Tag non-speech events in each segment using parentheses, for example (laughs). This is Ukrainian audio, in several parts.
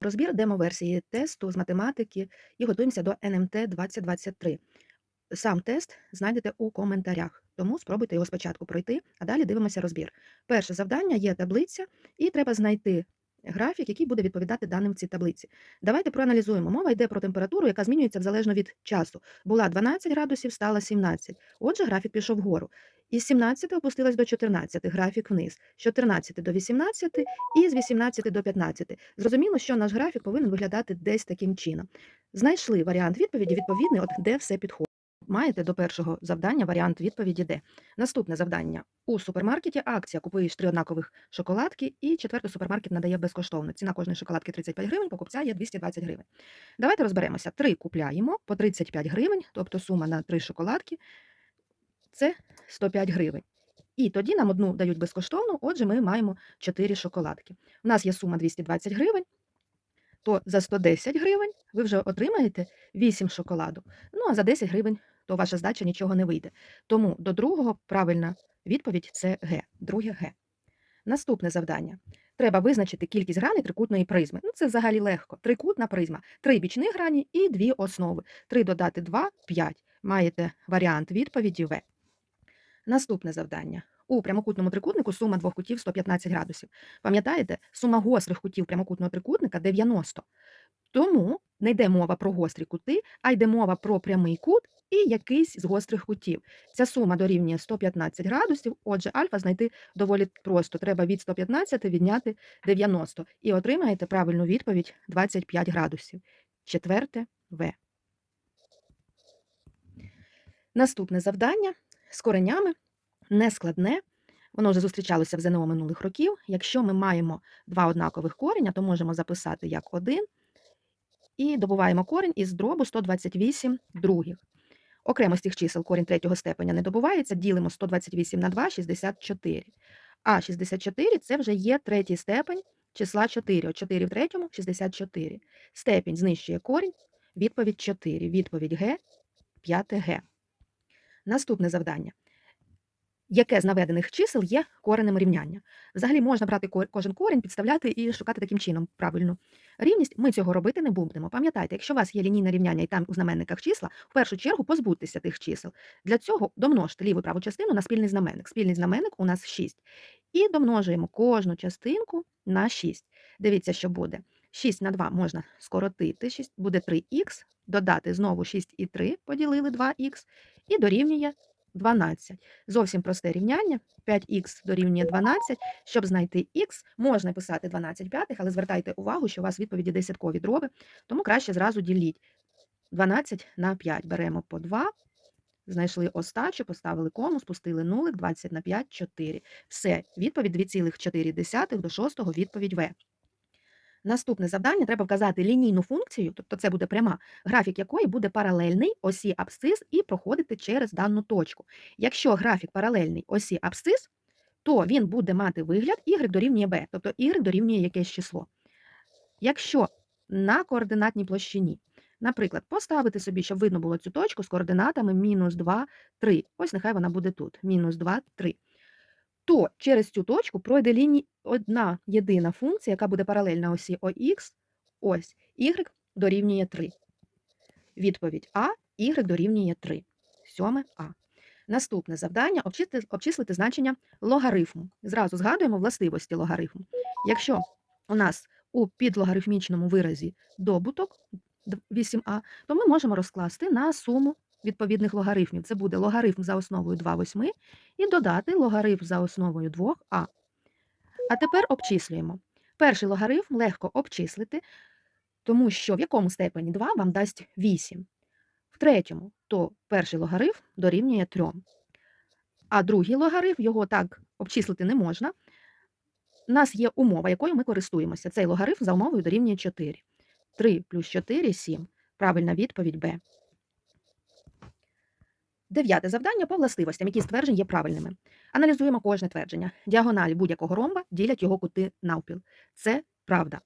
Розбір демо-версії тесту з математики і готуємося до НМТ 2023. Сам тест знайдете у коментарях, тому спробуйте його спочатку пройти, а далі дивимося розбір. Перше завдання є таблиця, і треба знайти графік, який буде відповідати даним в цій таблиці. Давайте проаналізуємо. Мова йде про температуру, яка змінюється залежно від часу. Була 12 градусів, стала 17. Отже, графік пішов вгору. Із 17 опустилась до 14, графік вниз, з 14 до 18 і з 18 до 15. Зрозуміло, що наш графік повинен виглядати десь таким чином. Знайшли варіант відповіді, відповідний, от де все підходить. Маєте до першого завдання варіант відповіді де. Наступне завдання. У супермаркеті акція купуєш три однакових шоколадки, і четвертий супермаркет надає безкоштовно. Ціна кожної шоколадки 35 гривень, покупця є 220 гривень. Давайте розберемося. Три купляємо по 35 гривень, тобто сума на три шоколадки це 105 гривень. І тоді нам одну дають безкоштовно, отже, ми маємо 4 шоколадки. У нас є сума 220 гривень, то за 110 гривень ви вже отримаєте 8 шоколадок. Ну а за 10 гривень то ваша здача нічого не вийде. Тому до другого правильна відповідь це Г. Друге Г. Наступне завдання. Треба визначити кількість граней трикутної призми. Ну, це взагалі легко. Трикутна призма. Три бічні грані і дві основи. 3 додати 2 – 5. Маєте варіант відповіді В. Наступне завдання. У прямокутному трикутнику сума двох кутів 115 градусів. Пам'ятаєте, сума гострих кутів прямокутного трикутника 90. Тому не йде мова про гострі кути, а йде мова про прямий кут і якийсь з гострих кутів. Ця сума дорівнює 115 градусів, отже, альфа знайти доволі просто. Треба від 115 відняти 90. І отримаєте правильну відповідь 25 градусів. Четверте В. Наступне завдання з коренями нескладне. Воно вже зустрічалося в ЗНО минулих років. Якщо ми маємо два однакових кореня, то можемо записати як один і добуваємо корінь із дробу 128 других. Окремо з цих чисел корінь третього степеня не добувається, ділимо 128 на 2 – 64. А 64 – це вже є третій степень числа 4. От 4 в третьому – 64. Степінь знищує корінь, відповідь 4. Відповідь Г, п'яте Г. Наступне завдання. Яке з наведених чисел є коренем рівняння? Взагалі можна брати кожен корінь, підставляти і шукати таким чином правильну рівність. Ми цього робити не будемо. Пам'ятайте, якщо у вас є лінійне рівняння і там у знаменниках числа, в першу чергу позбудьтеся тих чисел. Для цього домножте ліву праву частину на спільний знаменник. Спільний знаменник у нас 6. І домножуємо кожну частинку на 6. Дивіться, що буде. 6 на 2 можна скоротити, 6 буде 3х, додати знову 6 і 3, поділили 2х, і дорівнює 12. Зовсім просте рівняння. 5х дорівнює 12. Щоб знайти х, можна писати 12 п'ятих, але звертайте увагу, що у вас відповіді десяткові дроби, тому краще зразу діліть 12 на 5. Беремо по 2, знайшли остачу, поставили кому, спустили нулик, 20 на 5 – 4. Все, відповідь 2,4 до 6 відповідь В. Наступне завдання треба вказати лінійну функцію, тобто це буде пряма, графік якої буде паралельний осі абсцис і проходити через дану точку. Якщо графік паралельний осі абсцис, то він буде мати вигляд y дорівнює b, тобто y дорівнює якесь число. Якщо на координатній площині, наприклад, поставити собі, щоб видно було цю точку з координатами мінус 2, 3. Ось нехай вона буде тут. Мінус 2, 3 то через цю точку пройде лінія одна єдина функція, яка буде паралельна осі ОХ, ось y дорівнює 3. Відповідь А, y дорівнює 3. Сьоме А. Наступне завдання обчислити, обчислити значення логарифму. Зразу згадуємо властивості логарифму. Якщо у нас у підлогарифмічному виразі добуток 8а, то ми можемо розкласти на суму відповідних логарифмів. Це буде логарифм за основою 2 восьми і додати логарифм за основою 2а. А тепер обчислюємо. Перший логарифм легко обчислити, тому що в якому степені 2 вам дасть 8. В третьому, то перший логарифм дорівнює 3. А другий логарифм, його так обчислити не можна. У нас є умова, якою ми користуємося. Цей логарифм за умовою дорівнює 4. 3 плюс 4 – 7. Правильна відповідь Б. Дев'яте завдання по властивостям, які стверджень є правильними. Аналізуємо кожне твердження. Діагоналі будь-якого ромба ділять його кути навпіл. Це правда.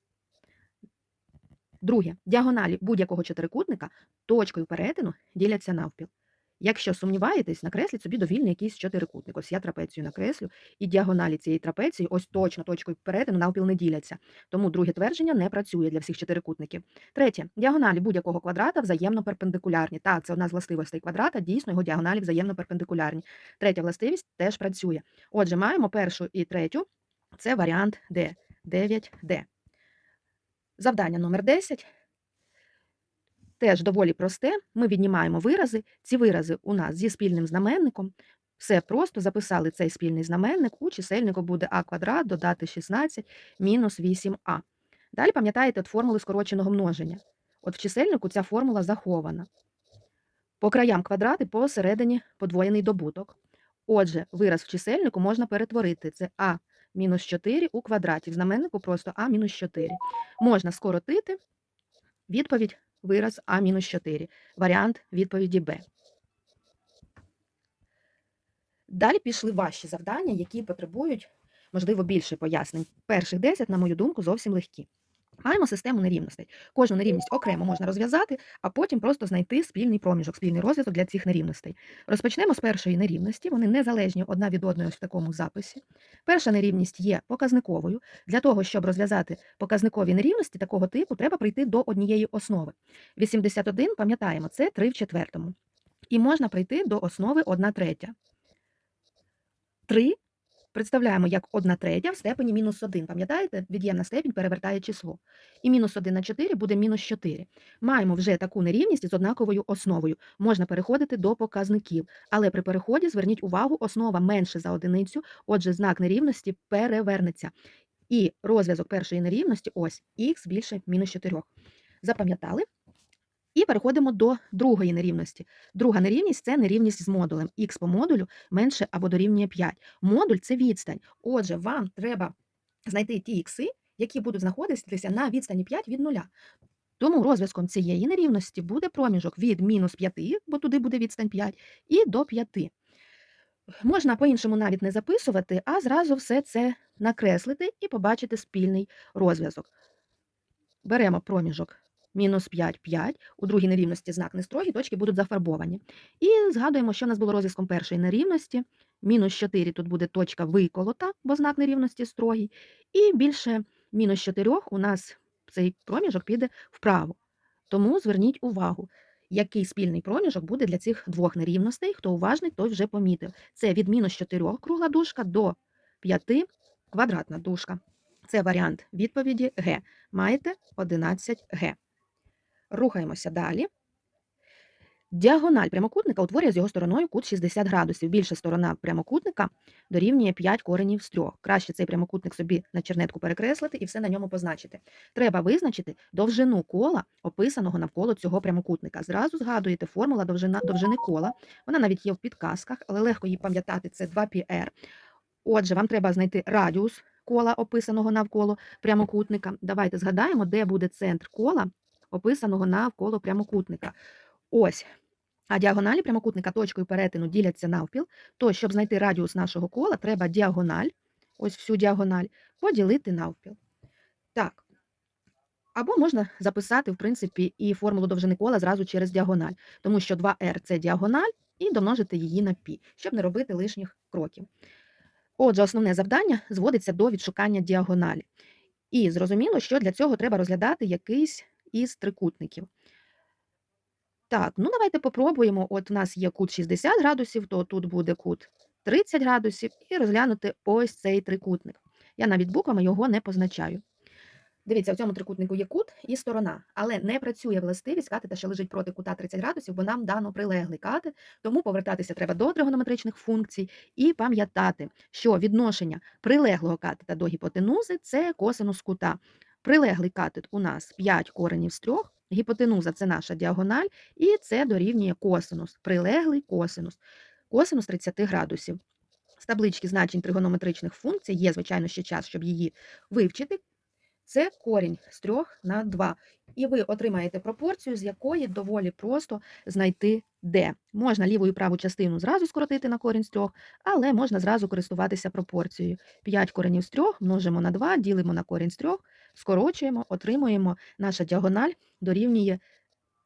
Друге. Діагоналі будь-якого чотирикутника точкою перетину діляться навпіл. Якщо сумніваєтесь, накресліть собі довільний якийсь чотирикутник. Ось я трапецію накреслю, і діагоналі цієї трапеції, ось точно точкою перетину навпіл не діляться. Тому друге твердження не працює для всіх чотирикутників. Третє. Діагоналі будь-якого квадрата взаємно перпендикулярні. Так, це одна з властивостей квадрата, дійсно його діагоналі взаємно перпендикулярні. Третя властивість теж працює. Отже, маємо першу і третю. Це варіант Д. 9D. Завдання номер 10. Теж доволі просте. Ми віднімаємо вирази. Ці вирази у нас зі спільним знаменником. Все просто записали цей спільний знаменник. У чисельнику буде а квадрат додати 16 мінус 8а. Далі пам'ятаєте формули скороченого множення. От в чисельнику ця формула захована. По краям квадрати посередині подвоєний добуток. Отже, вираз в чисельнику можна перетворити. Це а мінус 4 у квадраті. В знаменнику просто а мінус 4. Можна скоротити відповідь вираз а мінус 4. Варіант відповіді Б. Далі пішли ваші завдання, які потребують, можливо, більше пояснень. Перших 10, на мою думку, зовсім легкі. Маємо систему нерівностей. Кожну нерівність окремо можна розв'язати, а потім просто знайти спільний проміжок, спільний розв'язок для цих нерівностей. Розпочнемо з першої нерівності. Вони незалежні одна від одної в такому записі. Перша нерівність є показниковою. Для того, щоб розв'язати показникові нерівності такого типу, треба прийти до однієї основи. 81, пам'ятаємо, це 3 в четвертому. І можна прийти до основи 1 третя. 3 представляємо як 1 третя в степені мінус 1. Пам'ятаєте, від'ємна степінь перевертає число. І мінус 1 на 4 буде мінус 4. Маємо вже таку нерівність з однаковою основою. Можна переходити до показників. Але при переході зверніть увагу, основа менше за одиницю, отже, знак нерівності перевернеться. І розв'язок першої нерівності ось х більше мінус 4. Запам'ятали? І переходимо до другої нерівності. Друга нерівність це нерівність з модулем. Х по модулю менше або дорівнює 5. Модуль це відстань. Отже, вам треба знайти ті ікси, які будуть знаходитися на відстані 5 від нуля. Тому розв'язком цієї нерівності буде проміжок від мінус 5, бо туди буде відстань 5, і до 5. Можна по-іншому навіть не записувати, а зразу все це накреслити і побачити спільний розв'язок. Беремо проміжок мінус 5, 5. У другій нерівності знак не строгий, точки будуть зафарбовані. І згадуємо, що в нас було розв'язком першої нерівності. Мінус 4 тут буде точка виколота, бо знак нерівності строгий. І більше мінус 4 у нас цей проміжок піде вправо. Тому зверніть увагу, який спільний проміжок буде для цих двох нерівностей. Хто уважний, той вже помітив. Це від мінус 4 кругла дужка до 5 квадратна дужка. Це варіант відповіді Г. Маєте 11 Г. Рухаємося далі. Діагональ прямокутника утворює з його стороною кут 60 градусів. Більша сторона прямокутника дорівнює 5 коренів з 3. Краще цей прямокутник собі на чернетку перекреслити і все на ньому позначити. Треба визначити довжину кола, описаного навколо цього прямокутника. Зразу згадуєте формула довжина, довжини кола. Вона навіть є в підказках, але легко її пам'ятати, це 2πr. Отже, вам треба знайти радіус кола, описаного навколо прямокутника. Давайте згадаємо, де буде центр кола, описаного навколо прямокутника. Ось. А діагоналі прямокутника точкою перетину діляться навпіл, то щоб знайти радіус нашого кола, треба діагональ, ось всю діагональ, поділити навпіл. Так. Або можна записати, в принципі, і формулу довжини кола зразу через діагональ, тому що 2r це діагональ, і домножити її на π, щоб не робити лишніх кроків. Отже, основне завдання зводиться до відшукання діагоналі. І зрозуміло, що для цього треба розглядати якийсь із трикутників. Так, ну давайте попробуємо. От у нас є кут 60 градусів, то тут буде кут 30 градусів, і розглянути ось цей трикутник. Я навіть буквами його не позначаю. Дивіться, в цьому трикутнику є кут і сторона, але не працює властивість катета, що лежить проти кута 30 градусів, бо нам дано прилеглий катет, тому повертатися треба до тригонометричних функцій і пам'ятати, що відношення прилеглого катета до гіпотенузи це косинус кута. Прилеглий катет у нас 5 коренів з 3, гіпотенуза це наша діагональ, і це дорівнює косинус, прилеглий косинус, косинус 30 градусів. З таблички значень тригонометричних функцій є, звичайно, ще час, щоб її вивчити. Це корінь з 3 на 2. І ви отримаєте пропорцію, з якої доволі просто знайти d. Можна ліву і праву частину зразу скоротити на корінь з 3, але можна зразу користуватися пропорцією. 5 коренів з 3 множимо на 2, ділимо на корінь з 3, скорочуємо, отримуємо наша діагональ дорівнює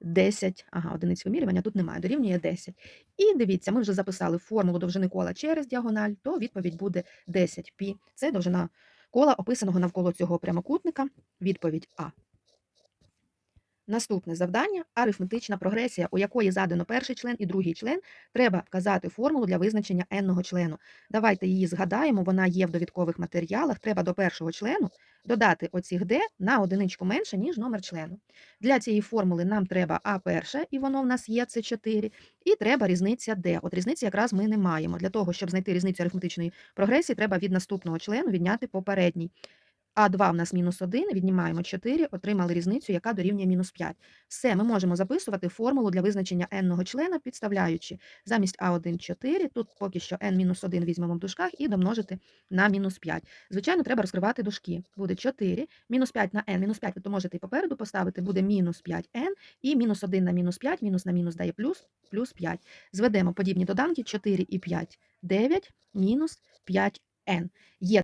10, ага, одиниць вимірювання тут немає, дорівнює 10. І дивіться, ми вже записали формулу довжини кола через діагональ, то відповідь буде 10 π. Це довжина кола, описаного навколо цього прямокутника. Відповідь А. Наступне завдання арифметична прогресія, у якої задано перший член і другий член. Треба вказати формулу для визначення n-го члену. Давайте її згадаємо, вона є в довідкових матеріалах. Треба до першого члену додати оцих d на одиничку менше, ніж номер члену. Для цієї формули нам треба А перше, і воно в нас є, це 4, і треба різниця d. От різниці якраз ми не маємо. Для того, щоб знайти різницю арифметичної прогресії, треба від наступного члену відняти попередній. А2 в нас мінус 1, віднімаємо 4, отримали різницю, яка дорівнює мінус 5. Все, ми можемо записувати формулу для визначення n-ного члена, підставляючи замість А1 4, тут поки що n-1 візьмемо в дужках і домножити на мінус 5. Звичайно, треба розкривати дужки. Буде 4, мінус 5 на n, мінус 5 ви то можете і попереду поставити, буде мінус 5n, і мінус 1 на мінус 5, мінус на мінус дає плюс, плюс 5. Зведемо подібні доданки 4 і 5, 9, мінус 5n. Є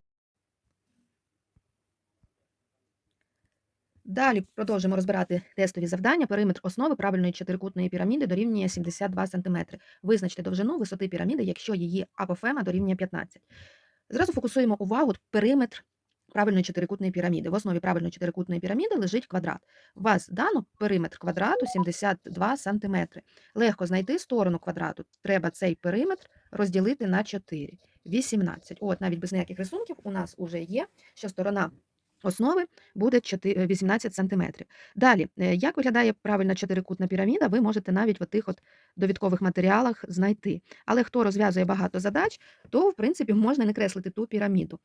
Далі продовжимо розбирати тестові завдання. Периметр основи правильної чотирикутної піраміди дорівнює 72 см. Визначте довжину висоти піраміди, якщо її апофема дорівнює 15. Зразу фокусуємо увагу периметр правильної чотирикутної піраміди. В основі правильної чотирикутної піраміди лежить квадрат. У вас дано периметр квадрату 72 см. Легко знайти сторону квадрату. Треба цей периметр розділити на 4. 18. От, навіть без ніяких рисунків у нас вже є, що сторона основи буде 18 см. Далі, е, як виглядає правильна чотирикутна піраміда, ви можете навіть в тих от довідкових матеріалах знайти. Але хто розв'язує багато задач, то, в принципі, можна не креслити ту піраміду.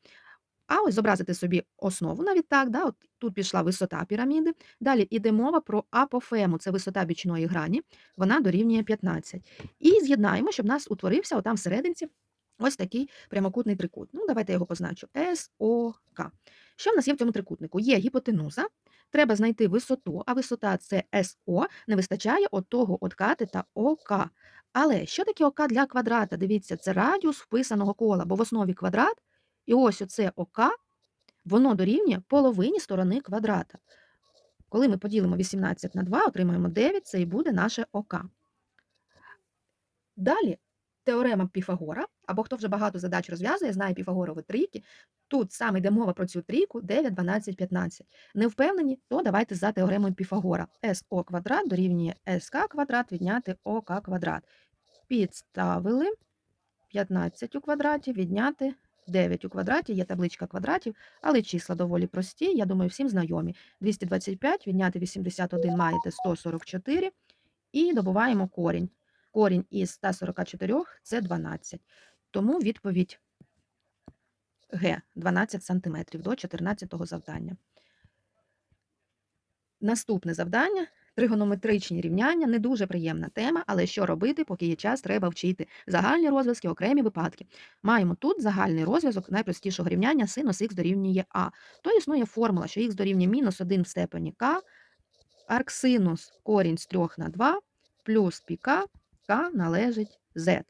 А ось зобразити собі основу навіть так, да, от тут пішла висота піраміди. Далі йде мова про апофему, це висота бічної грані, вона дорівнює 15. І з'єднаємо, щоб в нас утворився отам всерединці ось такий прямокутний трикут. Ну, давайте я його позначу. СОК. Що в нас є в цьому трикутнику? Є гіпотенуза, треба знайти висоту, а висота це СО, не вистачає от того от кати та ОК. Але що таке ОК для квадрата? Дивіться, це радіус вписаного кола, бо в основі квадрат, і ось оце ОК, воно дорівнює половині сторони квадрата. Коли ми поділимо 18 на 2, отримаємо 9, це і буде наше ОК. Далі теорема Піфагора, або хто вже багато задач розв'язує, знає Піфагорові трійки. Тут саме йде мова про цю трійку 9, 12, 15. Не впевнені, то давайте за теоремою Піфагора. СО квадрат дорівнює СК квадрат відняти ОК квадрат. Підставили 15 у квадраті, відняти 9 у квадраті, є табличка квадратів, але числа доволі прості, я думаю, всім знайомі. 225 відняти 81 маєте 144 і добуваємо корінь. Корінь із 144 це 12. Тому відповідь Г 12 см до 14 завдання. Наступне завдання тригонометричні рівняння не дуже приємна тема, але що робити, поки є час, треба вчити. Загальні розв'язки, окремі випадки. Маємо тут загальний розв'язок найпростішого рівняння синус х дорівнює А. То існує формула, що х дорівнює мінус 1 в степені К, арксинус корінь з 3 на 2 плюс піка К належить Z.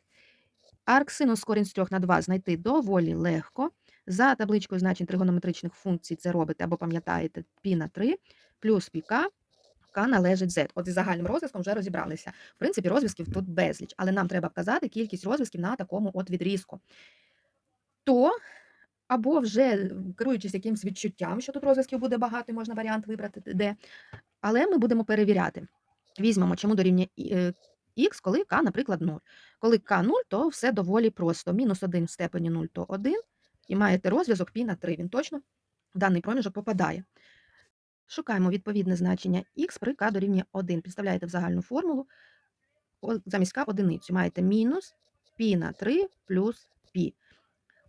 Арксинус корінь з 3 на 2 знайти доволі легко. За табличкою значень тригонометричних функцій це робите або пам'ятаєте π на 3 плюс піка К належить Z. От із загальним розв'язком вже розібралися. В принципі, розв'язків тут безліч, але нам треба вказати кількість розв'язків на такому от відрізку. То, або вже керуючись якимось відчуттям, що тут розв'язків буде багато, і можна варіант вибрати де. Але ми будемо перевіряти. Візьмемо, чому дорівнює е, х, коли k, наприклад, 0. Коли k 0, то все доволі просто. Мінус 1 в степені 0 то 1, і маєте розв'язок π на 3. Він точно в даний проміжок попадає. Шукаємо відповідне значення х при k дорівнює 1. Підставляєте в загальну формулу, замість k одиницю. Маєте мінус π на 3 плюс π.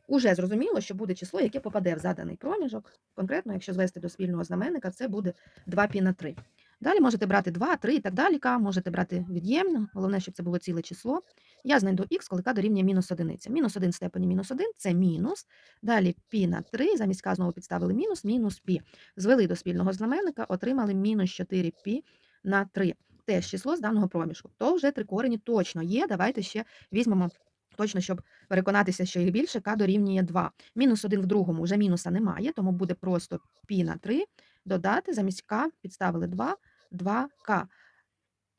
Уже зрозуміло, що буде число, яке попаде в заданий проміжок. Конкретно, якщо звести до спільного знаменника, це буде 2π на 3. Далі можете брати 2, 3 і так далі. Можете брати від'ємне, головне, щоб це було ціле число. Я знайду х, коли к дорівнює мінус 1. Мінус 1 в степені мінус 1 це мінус. Далі пі на 3, замість k знову підставили мінус, мінус пі. Звели до спільного знаменника, отримали мінус 4 пі на 3. Теж число з даного проміжку. То вже три корені точно є. Давайте ще візьмемо. Точно, щоб переконатися, що їх більше, k дорівнює 2. Мінус 1 в другому вже мінуса немає, тому буде просто π на 3 додати, замість k підставили 2, 2К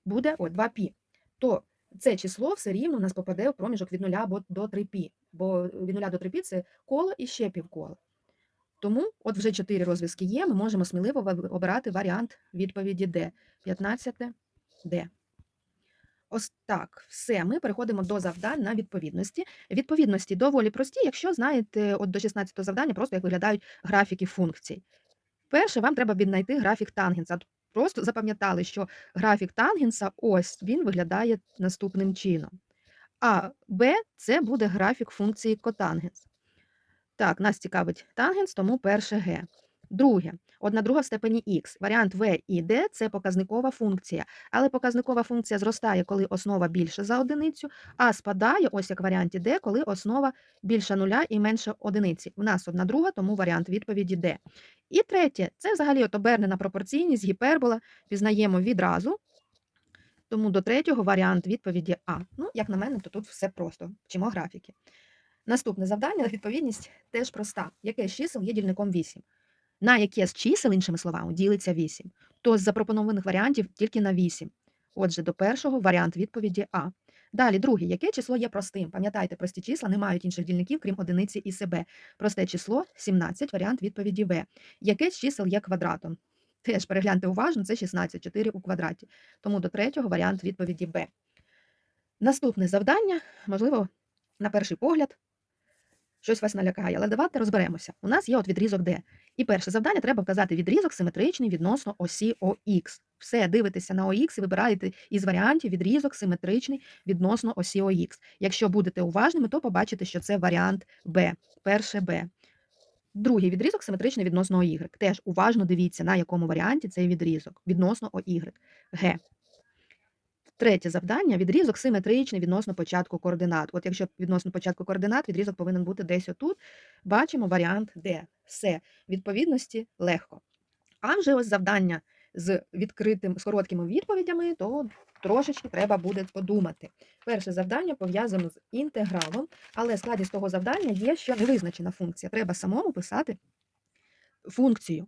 буде о, 2Пі, то це число все рівно у нас попаде в проміжок від 0 до 3Пі, бо від 0 до 3Пі це коло і ще півколо. Тому от вже чотири розв'язки є, ми можемо сміливо обирати варіант відповіді Д. 15 Д. Ось так, все, ми переходимо до завдань на відповідності. Відповідності доволі прості, якщо знаєте от до 16 завдання, просто як виглядають графіки функцій. Перше, вам треба віднайти графік тангенса. Просто запам'ятали, що графік тангенса ось він виглядає наступним чином. А Б це буде графік функції котангенс. Так, нас цікавить тангенс, тому перше Г. Друге, одна друга в степені х. Варіант В і Д це показникова функція. Але показникова функція зростає, коли основа більша за одиницю, а спадає, ось як в варіанті Д, коли основа більша нуля і менше одиниці. У нас одна друга, тому варіант відповіді Д. І третє, це взагалі от обернена пропорційність, гіпербола. Пізнаємо відразу. Тому до третього варіант відповіді А. Ну, як на мене, то тут все просто. Вчимо графіки. Наступне завдання, відповідність теж проста. Яке з чисел є дільником 8? На яке з чисел, іншими словами, ділиться 8? То з запропонованих варіантів тільки на 8. Отже, до першого варіант відповіді А. Далі, друге, яке число є простим? Пам'ятайте, прості числа не мають інших дільників, крім одиниці і себе. Просте число 17, варіант відповіді В. Яке з чисел є квадратом? Теж перегляньте уважно, це 16, 4 у квадраті. Тому до третього варіант відповіді Б. Наступне завдання, можливо, на перший погляд, щось вас налякає, але давайте розберемося. У нас є от відрізок D. І перше завдання треба вказати відрізок симетричний відносно осі ОХ. Все, дивитеся на ОХ і вибираєте із варіантів відрізок симетричний відносно осі ОХ. Якщо будете уважними, то побачите, що це варіант Б. Перше Б. Другий відрізок симетричний відносно ОY. Теж уважно дивіться, на якому варіанті цей відрізок відносно ОY. Г. Третє завдання відрізок симетричний відносно початку координат. От якщо відносно початку координат, відрізок повинен бути десь отут. Бачимо варіант Д. Все. Відповідності легко. А вже ось завдання з відкритим, з короткими відповідями, то трошечки треба буде подумати. Перше завдання пов'язано з інтегралом, але складність того завдання є, що невизначена функція. Треба самому писати функцію.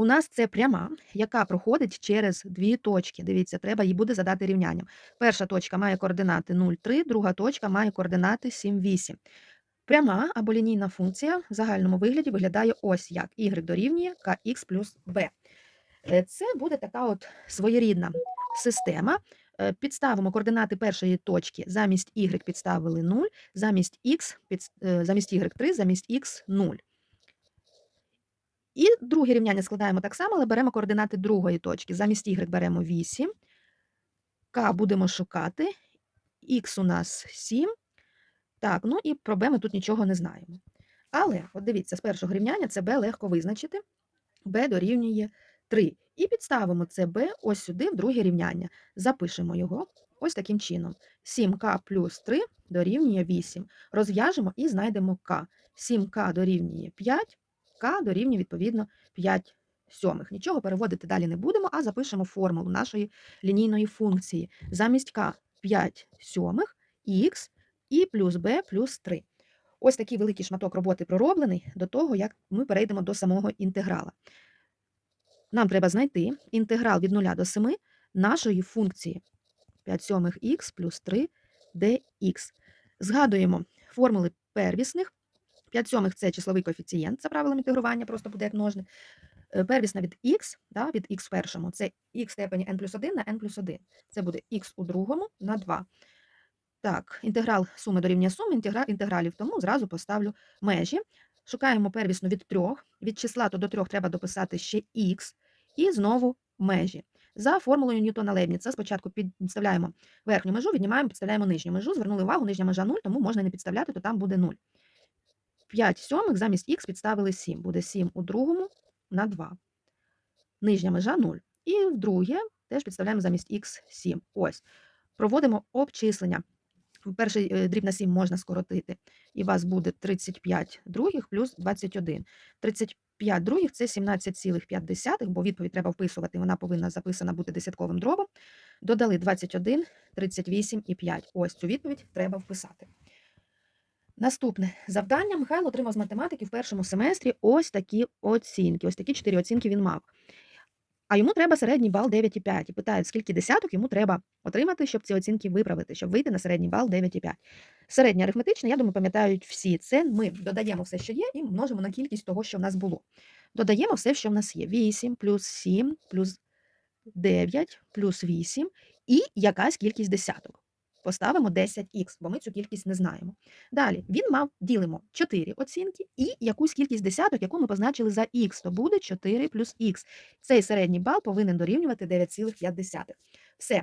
У нас це пряма, яка проходить через дві точки. Дивіться, треба їй буде задати рівнянням. Перша точка має координати 0,3, друга точка має координати 7,8. Пряма або лінійна функція в загальному вигляді виглядає ось як y дорівнює kx плюс b. Е, Це буде така от своєрідна система. Е, Підставимо координати першої точки. Замість y підставили 0, замість x, е, замість y 3, замість x 0. І друге рівняння складаємо так само, але беремо координати другої точки. Замість y беремо 8, k будемо шукати, x у нас 7. Так, ну і про b ми тут нічого не знаємо. Але, от дивіться, з першого рівняння це b легко визначити. b дорівнює 3. І підставимо це b ось сюди, в друге рівняння. Запишемо його ось таким чином. 7k плюс 3 дорівнює 8. Розв'яжемо і знайдемо k. 7k дорівнює 5, k дорівнює, відповідно, 5 сьомих. Нічого переводити далі не будемо, а запишемо формулу нашої лінійної функції. Замість k 5 сьомих, х і плюс b плюс 3. Ось такий великий шматок роботи пророблений до того, як ми перейдемо до самого інтеграла. Нам треба знайти інтеграл від 0 до 7 нашої функції 5 сьомих х плюс 3 dx. Згадуємо формули первісних. 5 сьомих – це числовий коефіцієнт за правилом інтегрування, просто буде як множник. Е, Первісна від х, да, від х в першому, це х в степені n плюс 1 на n плюс 1. Це буде х у другому на 2. Так, інтеграл суми дорівнює суми, інтегра, інтегралів, тому зразу поставлю межі. Шукаємо первісну від 3. Від числа то до 3 треба дописати ще х. І знову межі. За формулою Ньютона Лейбніца спочатку підставляємо верхню межу, віднімаємо, підставляємо нижню межу. Звернули увагу, нижня межа 0, тому можна не підставляти, то там буде 0. 5 сьомих замість х підставили 7. Буде 7 у другому на 2. Нижня межа 0. І в друге теж підставляємо замість х 7. Ось. Проводимо обчислення. Перший е, дріб на 7 можна скоротити. І у вас буде 35 других плюс 21. 35 других – це 17,5, бо відповідь треба вписувати, вона повинна записана бути десятковим дробом. Додали 21, 38 і 5. Ось цю відповідь треба вписати. Наступне завдання. Михайло отримав з математики в першому семестрі ось такі оцінки. Ось такі чотири оцінки він мав. А йому треба середній бал 9,5. І питають, скільки десяток йому треба отримати, щоб ці оцінки виправити, щоб вийти на середній бал 9,5. Середнє арифметичне, я думаю, пам'ятають всі. Це ми додаємо все, що є, і множимо на кількість того, що в нас було. Додаємо все, що в нас є. 8 плюс 7 плюс 9 плюс 8 і якась кількість десяток. Поставимо 10х, бо ми цю кількість не знаємо. Далі він мав ділимо 4 оцінки і якусь кількість десяток, яку ми позначили за х, то буде 4 плюс х. Цей середній бал повинен дорівнювати 9,5. Все,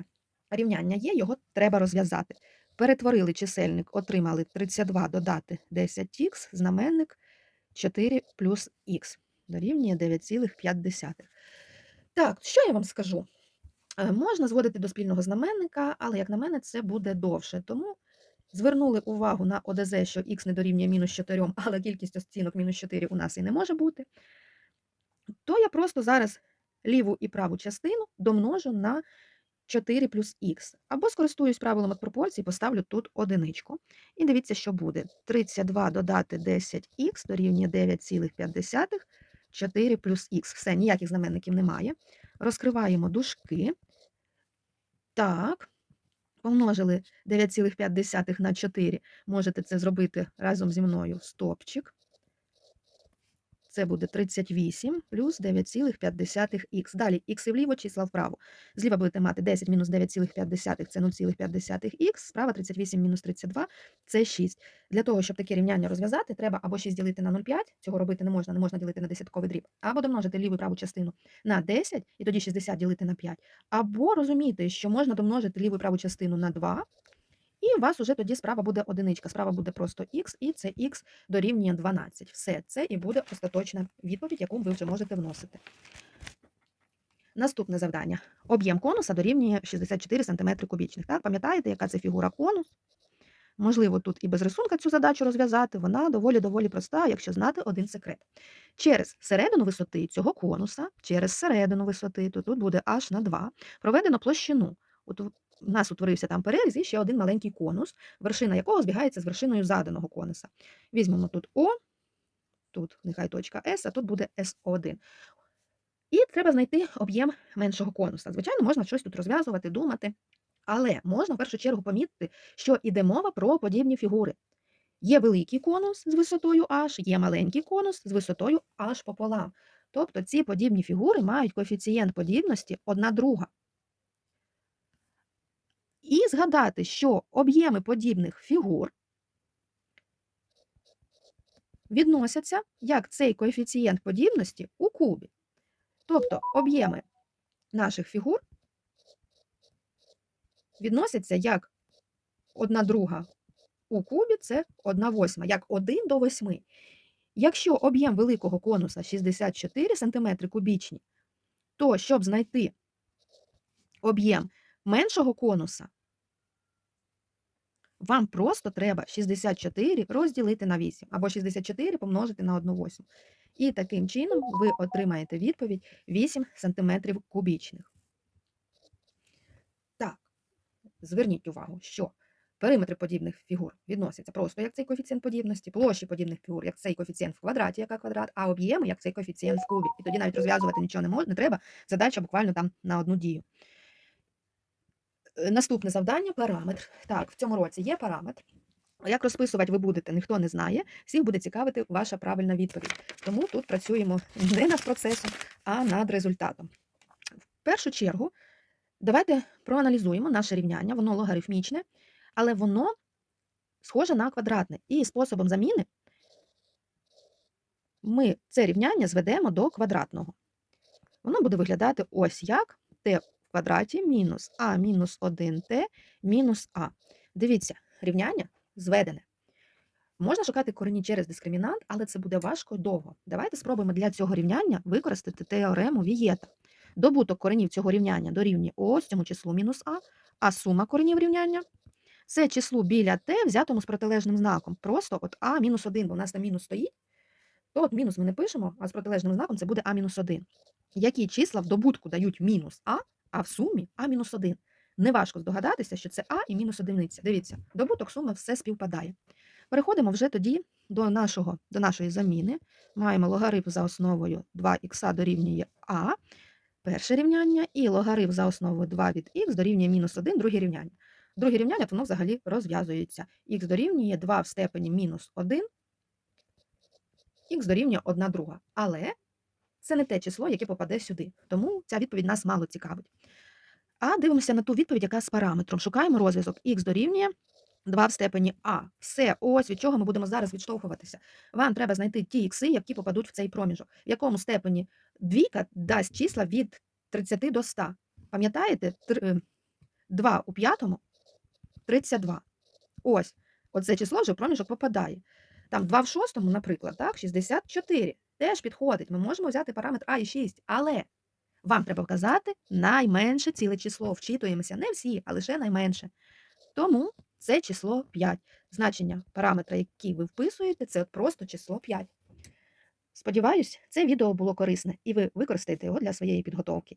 рівняння є, його треба розв'язати. Перетворили чисельник, отримали 32 додати 10х, знаменник 4 плюс х дорівнює 9,5. Так, що я вам скажу? Е, Можна зводити до спільного знаменника, але, як на мене, це буде довше. Тому звернули увагу на ОДЗ, що х не дорівнює мінус 4, (laughs) але кількість оцінок мінус 4 у нас і не може бути. То я просто зараз ліву і праву частину домножу на 4 плюс х. Або скористуюсь правилом від пропорцій, поставлю тут одиничку. І дивіться, що буде. 32 додати 10х дорівнює 9,5, 4 плюс х. Все, ніяких знаменників немає. Розкриваємо дужки. Так, помножили 9,5 на 4. Можете це зробити разом зі мною стопчик. Це буде 38 плюс 9,5х. Далі х вліво, числа вправо. Зліва будете мати 10 мінус 9,5 це 0,5х, справа 38 мінус 32 це 6. Для того, щоб таке рівняння розв'язати, треба або 6 ділити на 0,5, цього робити не можна, не можна ділити на десятковий дріб, або домножити ліву і праву частину на 10, і тоді 60 ділити на 5, або розуміти, що можна домножити ліву і праву частину на 2, і у вас уже тоді справа буде одиничка. Справа буде просто х, і це х дорівнює 12. Все, це і буде остаточна відповідь, яку ви вже можете вносити. Наступне завдання. Об'єм конуса дорівнює 64 см кубічних. Так, пам'ятаєте, яка це фігура конус? Можливо, тут і без рисунка цю задачу розв'язати, вона доволі-доволі проста, якщо знати один секрет. Через середину висоти цього конуса, через середину висоти, то тут буде аж на 2, проведено площину. От у нас утворився там переріз і ще один маленький конус, вершина якого збігається з вершиною заданого конуса. Візьмемо тут О, тут нехай точка С, а тут буде СО1. І треба знайти об'єм меншого конуса. Звичайно, можна щось тут розв'язувати, думати, але можна в першу чергу помітити, що іде мова про подібні фігури. Є великий конус з висотою h, є маленький конус з висотою h пополам. Тобто ці подібні фігури мають коефіцієнт подібності одна друга. І згадати, що об'єми подібних фігур відносяться як цей коефіцієнт подібності у кубі. Тобто об'єми наших фігур відносяться як 1 друга у кубі це 1 восьма, як 1 до 8. Якщо об'єм великого конуса 64 см кубічні, то щоб знайти об'єм меншого конуса, вам просто треба 64 розділити на 8, або 64 помножити на 1 восьму. І таким чином ви отримаєте відповідь 8 см кубічних. Так, зверніть увагу, що периметри подібних фігур відносяться просто як цей коефіцієнт подібності, площі подібних фігур, як цей коефіцієнт в квадраті, яка квадрат, а об'єми, як цей коефіцієнт в кубі. І тоді навіть розв'язувати нічого не можна, не треба. Задача буквально там на одну дію. Наступне завдання параметр. Так, в цьому році є параметр. Як розписувати ви будете, ніхто не знає. Всіх буде цікавити ваша правильна відповідь. Тому тут працюємо не над процесом, а над результатом. В першу чергу, давайте проаналізуємо наше рівняння. Воно логарифмічне, але воно схоже на квадратне. І способом заміни ми це рівняння зведемо до квадратного. Воно буде виглядати ось як t квадраті мінус а мінус 1t мінус а. Дивіться, рівняння зведене. Можна шукати корені через дискримінант, але це буде важко і довго. Давайте спробуємо для цього рівняння використати теорему Вієта. Добуток коренів цього рівняння дорівнює ось цьому числу мінус а, а сума коренів рівняння це число біля t, взятому з протилежним знаком. Просто от а мінус 1, бо у нас там мінус стоїть, то от мінус ми не пишемо, а з протилежним знаком це буде а мінус 1. Які числа в добутку дають мінус а, а в сумі а мінус 1? Неважко здогадатися, що це а і мінус одиниця. Дивіться, добуток суми все співпадає. Переходимо вже тоді до, нашого, до нашої заміни. Маємо логарифм за основою 2х дорівнює а. перше рівняння, і логарифм за основою 2 від х дорівнює мінус 1 друге рівняння. Друге рівняння воно взагалі розв'язується. Х дорівнює 2 в степені мінус 1, х дорівнює 1 друга. Але це не те число, яке попаде сюди. Тому ця відповідь нас мало цікавить. А дивимося на ту відповідь, яка з параметром. Шукаємо розв'язок х дорівнює 2 в степені а. Все, ось від чого ми будемо зараз відштовхуватися. Вам треба знайти ті ікси, які попадуть в цей проміжок. В якому степені двійка дасть числа від 30 до 100. Пам'ятаєте? 2 у п'ятому 32. Ось, оце число вже в проміжок попадає. Там 2 в шостому, наприклад, так, 64. Теж підходить. Ми можемо взяти параметр А і 6, але вам треба вказати найменше ціле число. Вчитуємося не всі, а лише найменше. Тому це число 5. Значення параметра, який ви вписуєте, це просто число 5. Сподіваюсь, це відео було корисне, і ви використаєте його для своєї підготовки.